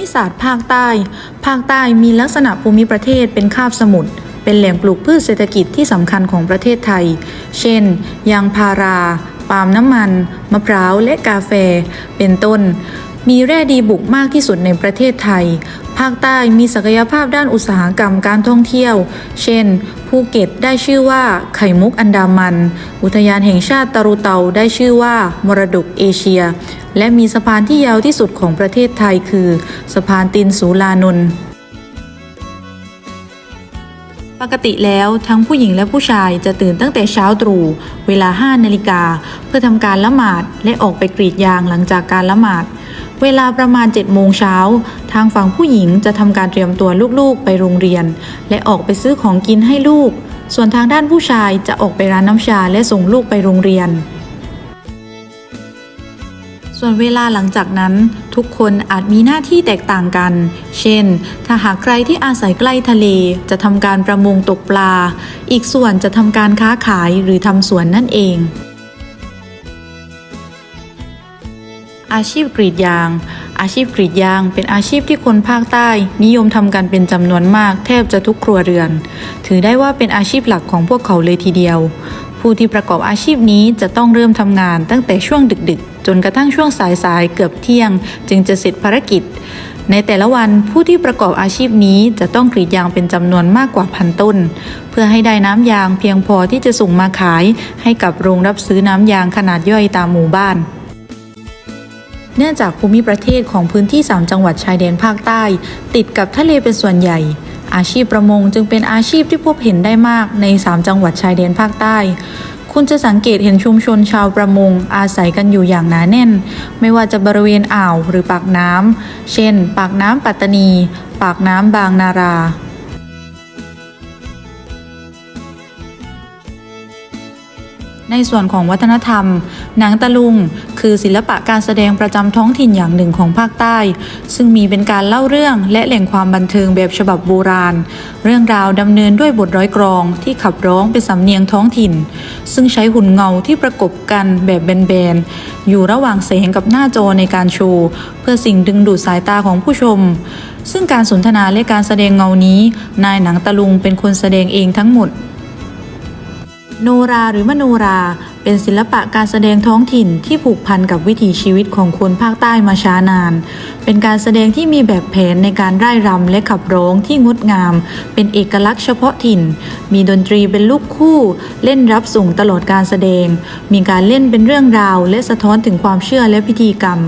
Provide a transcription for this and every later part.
มิศาสตร์ภาคใต้ ภาคใต้มีลักษณะภูมิประเทศเป็นคาบสมุทร เป็นแหล่งปลูกพืชเศรษฐกิจที่สำคัญของประเทศไทย เช่น ยางพารา ปาล์มน้ำมัน มะพร้าว และกาแฟ เป็นต้น มีแร่ดีบุกมากที่สุดในประเทศไทย ภาคใต้มีศักยภาพด้านอุตสาหกรรมการท่องเที่ยว เช่น ภูเก็ตได้ชื่อว่าไข่มุกอันดามัน อุทยานแห่งชาติตะรุเตาได้ชื่อว่า มรดกเอเชีย และมีสะพานที่ยาวที่สุดของประเทศไทยคือ สะพานตินสูลานนท์ปกติแล้วทั้งผู้หญิงและผู้ชายจะตื่นตั้งแต่เช้าตรู่เวลา 5 นาฬิกา เพื่อทำการละหมาดและออกไปกรีดยางหลังจากการละหมาด เวลาประมาณ7โมงเช้า ทางฝั่งผู้หญิงจะทำการเตรียมตัวลูกๆ ไปโรงเรียน และออกไปซื้อของกินให้ลูก ส่วนทางด้านผู้ชายจะออกไปร้านน้ำชาและส่งลูกไปโรงเรียน ส่วนเวลาหลังจากนั้น ทุกคนอาจมีหน้าที่แตกต่างกัน เช่น ถ้าหากใครที่อาศัยใกล้ทะเลจะทำการประมงตกปลา อีกส่วนจะทำการค้าขายหรือทำสวนนั่นเอง อาชีพกรีดยาง อาชีพกรีดยางเป็นอาชีพที่คนภาคใต้ นิยมทำกันเป็นจำนวนมากแทบจะทุกครัวเรือน ถือได้ว่าเป็นอาชีพหลักของพวกเขาเลยทีเดียว ผู้ที่ประกอบอาชีพนี้จะต้องเริ่มทำงานตั้งแต่ช่วงดึกๆ จนกระทั่งช่วงสายๆเกือบเที่ยง จึงจะเสร็จภารกิจ ในแต่ละวันผู้ที่ประกอบอาชีพนี้จะต้องกรีดยางเป็นจำนวนมากกว่าพันต้น เพื่อให้ได้น้ำยางเพียงพอที่จะส่งมาขาย ให้กับโรงรับซื้อน้ำยางขนาดย่อยตามหมู่บ้าน เนื่องจากภูมิประเทศของพื้นที่ 3 จังหวัดชายแดนภาคใต้ ติดกับทะเลเป็นส่วนใหญ่ อาชีพประมงจึงเป็นอาชีพที่พบเห็นได้มากใน 3 จังหวัดชายแดนภาคใต้ คุณจะสังเกตเห็นชุมชนชาวประมงอาศัยกันอยู่อย่างหนาแน่น ไม่ว่าจะบริเวณอ่าวหรือปากน้ำเช่น ปากน้ำปัตตานี ปากน้ำบางนารา ในส่วนของวัฒนธรรม หนังตะลุง คือศิลปะการแสดงประจำท้องถิ่นอย่างหนึ่งของภาคใต้ ซึ่งมีเป็นการเล่าเรื่องและแหล่งความบันเทิงแบบฉบับโบราณ เรื่องราวดำเนินด้วยบทร้อยกรองที่ขับร้องเป็นสำเนียงท้องถิ่น ซึ่งใช้หุ่นเงาที่ประกบกันแบบแบนๆอยู่ระหว่างแสงกับหน้าจอในการโชว์เพื่อสิ่งดึงดูดสายตาของผู้ชม ซึ่งการสนทนาและการแสดงเงานี้ นายหนังตะลุงเป็นคนแสดงเองทั้งหมด โนราหรือมโนรา เป็นศิลปะการแสดงท้องถิ่นที่ผูกพันกับวิถีชีวิตของคนภาคใต้มาช้านาน เป็นการแสดงที่มีแบบแผนในการร่ายรำและขับร้องที่งดงาม เป็นเอกลักษณ์เฉพาะถิ่น มีดนตรีเป็นลูกคู่ เล่นรับส่งตลอดการแสดง มีการเล่นเป็นเรื่องราว และสะท้อนถึงความเชื่อและพิธีกรรม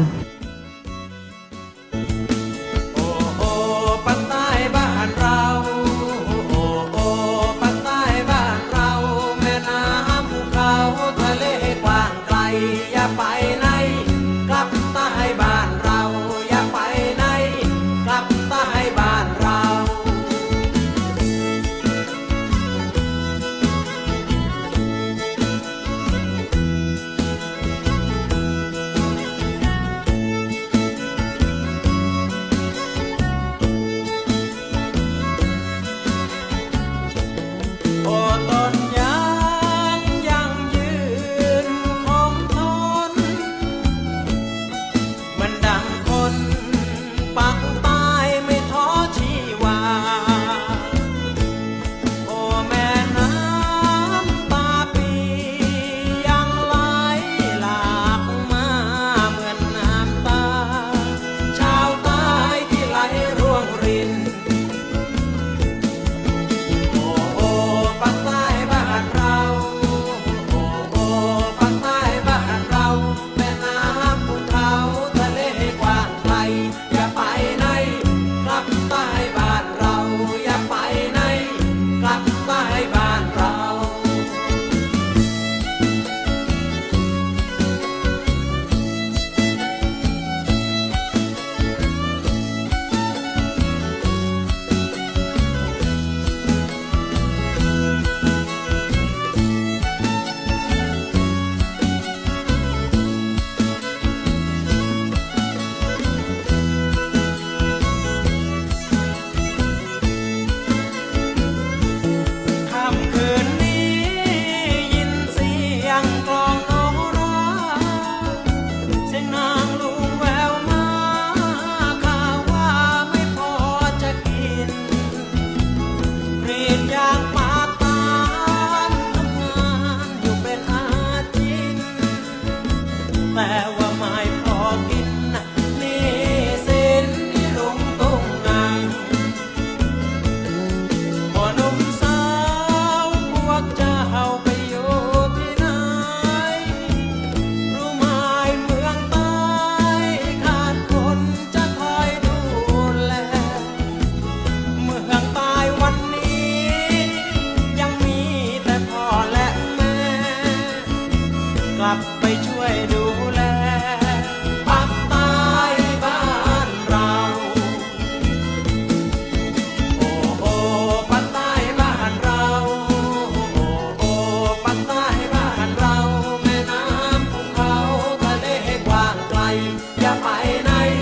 ไปไหน